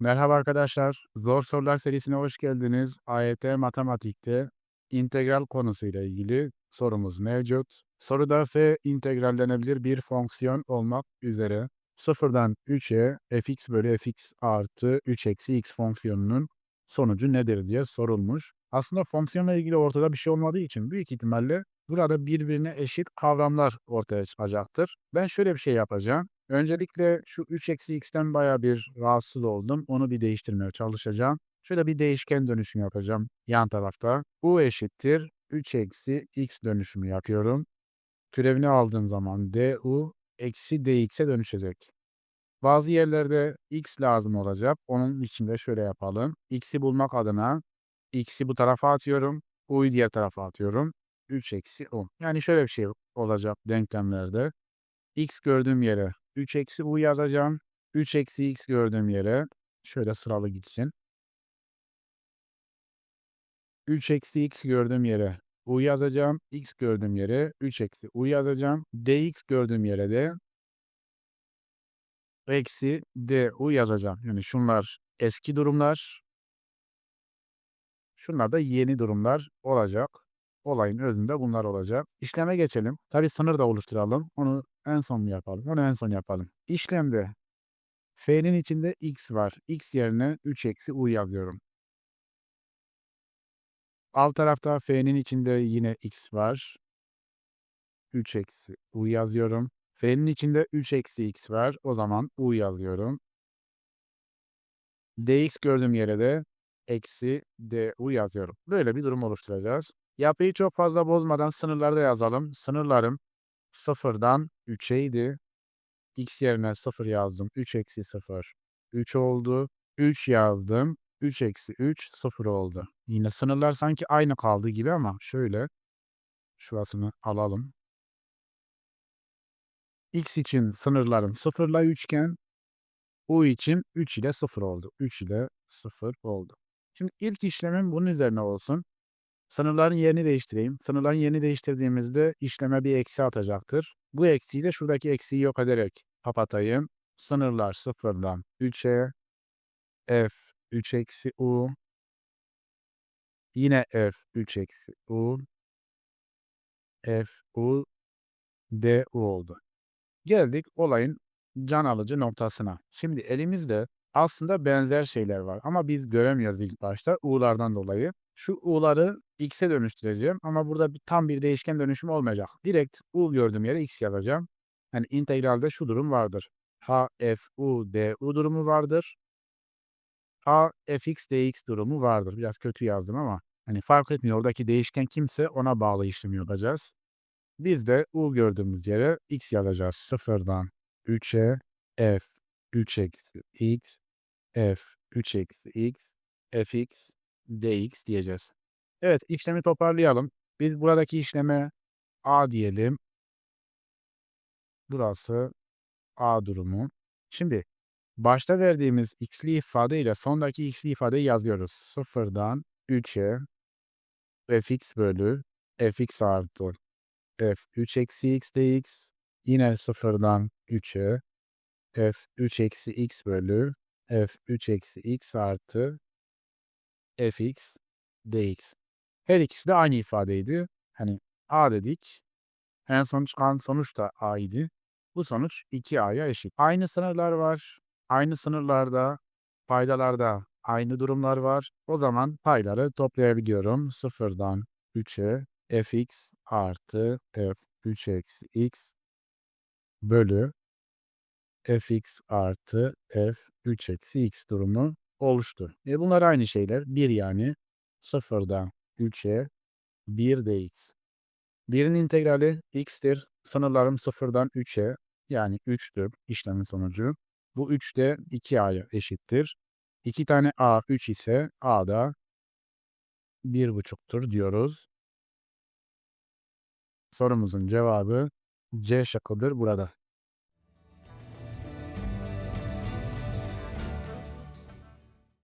Merhaba arkadaşlar. Zor Sorular serisine hoş geldiniz. AYT Matematik'te integral konusuyla ilgili sorumuz mevcut. Soruda f integrallenebilir bir fonksiyon olmak üzere sıfırdan 3'e fx bölü fx artı 3 eksi x fonksiyonunun sonucu nedir diye sorulmuş. Aslında fonksiyonla ilgili ortada bir şey olmadığı için büyük ihtimalle burada birbirine eşit kavramlar ortaya çıkacaktır. Ben şöyle bir şey yapacağım. Öncelikle şu 3 eksi x'ten baya bir rahatsız oldum. Onu bir değiştirmeye çalışacağım. Şöyle bir değişken dönüşümü yapacağım yan tarafta. u eşittir 3 eksi x dönüşümü yapıyorum. Türevini aldığım zaman du eksi dx'e dönüşecek. Bazı yerlerde x lazım olacak. Onun için de şöyle yapalım. x'i bulmak adına x'i bu tarafa atıyorum. u'yu diğer tarafa atıyorum. 3 eksi u. Yani şöyle bir şey olacak denklemlerde. x gördüğüm yere 3 eksi u yazacağım. 3 eksi x gördüğüm yere şöyle sıralı gitsin. 3 eksi x gördüğüm yere u yazacağım. x gördüğüm yere 3 eksi u yazacağım. dx gördüğüm yere de eksi du yazacağım. Yani şunlar eski durumlar. Şunlar da yeni durumlar olacak. Olayın özünde bunlar olacak. İşleme geçelim. Tabi sınır da oluşturalım. Onu en son mu yapalım? Onu en son yapalım. İşlemde f'nin içinde x var. x yerine 3 eksi u yazıyorum. Alt tarafta f'nin içinde yine x var. 3 eksi u yazıyorum. F'nin içinde 3 eksi x var. O zaman u yazıyorum. dx gördüğüm yere de eksi du yazıyorum. Böyle bir durum oluşturacağız. Yapıyı çok fazla bozmadan sınırları da yazalım. Sınırlarım sıfırdan 3'eydi. x yerine 0 yazdım. 3 eksi 0. 3 oldu. 3 yazdım. 3 eksi 3 0 oldu. Yine sınırlar sanki aynı kaldı gibi ama şöyle şurasını alalım. x için sınırlarım 0 ile 3 iken u için 3 ile 0 oldu. 3 ile 0 oldu. Şimdi ilk işlemim bunun üzerine olsun. Sınırların yerini değiştireyim. Sınırların yerini değiştirdiğimizde işleme bir eksi atacaktır. Bu eksiyi de şuradaki eksiği yok ederek kapatayım. Sınırlar sıfırdan 3'e f 3 eksi u yine f 3 eksi u f u d u oldu. Geldik olayın can alıcı noktasına. Şimdi elimizde aslında benzer şeyler var ama biz göremiyoruz ilk başta u'lardan dolayı. Şu u'ları x'e dönüştüreceğim ama burada bir, tam bir değişken dönüşüm olmayacak. Direkt u gördüğüm yere x yazacağım. Yani integralde şu durum vardır. h f u d u durumu vardır. h fx dx durumu vardır. Biraz kötü yazdım ama hani fark etmiyor. Oradaki değişken kimse ona bağlı işlem yapacağız. Biz de u gördüğümüz yere x yazacağız. Sıfırdan 3'e f 3 eksi x f 3 eksi x fx dx diyeceğiz. Evet işlemi toparlayalım. Biz buradaki işleme a diyelim. Burası a durumu. Şimdi başta verdiğimiz x'li ifade ile sondaki x'li ifadeyi yazıyoruz. Sıfırdan 3'e fx bölü fx artı f 3 eksi x dx yine sıfırdan 3'e f 3 eksi x bölü f 3 eksi x artı fx dx. Her ikisi de aynı ifadeydi. Hani a dedik. En son çıkan sonuç da a idi. Bu sonuç 2a'ya eşit. Aynı sınırlar var. Aynı sınırlarda, paydalarda aynı durumlar var. O zaman payları toplayabiliyorum. Sıfırdan 3'e fx artı f 3 eksi x bölü fx artı f 3 eksi x durumu oluştu. E bunlar aynı şeyler. 1 yani 0'dan 3'e 1 dx. 1'in integrali x'tir. Sınırlarım 0'dan 3'e yani 3'tür işlemin sonucu. Bu 3 de 2a'ya eşittir. 2 tane a 3 ise a da 1,5'tur diyoruz. Sorumuzun cevabı C şıkkıdır burada.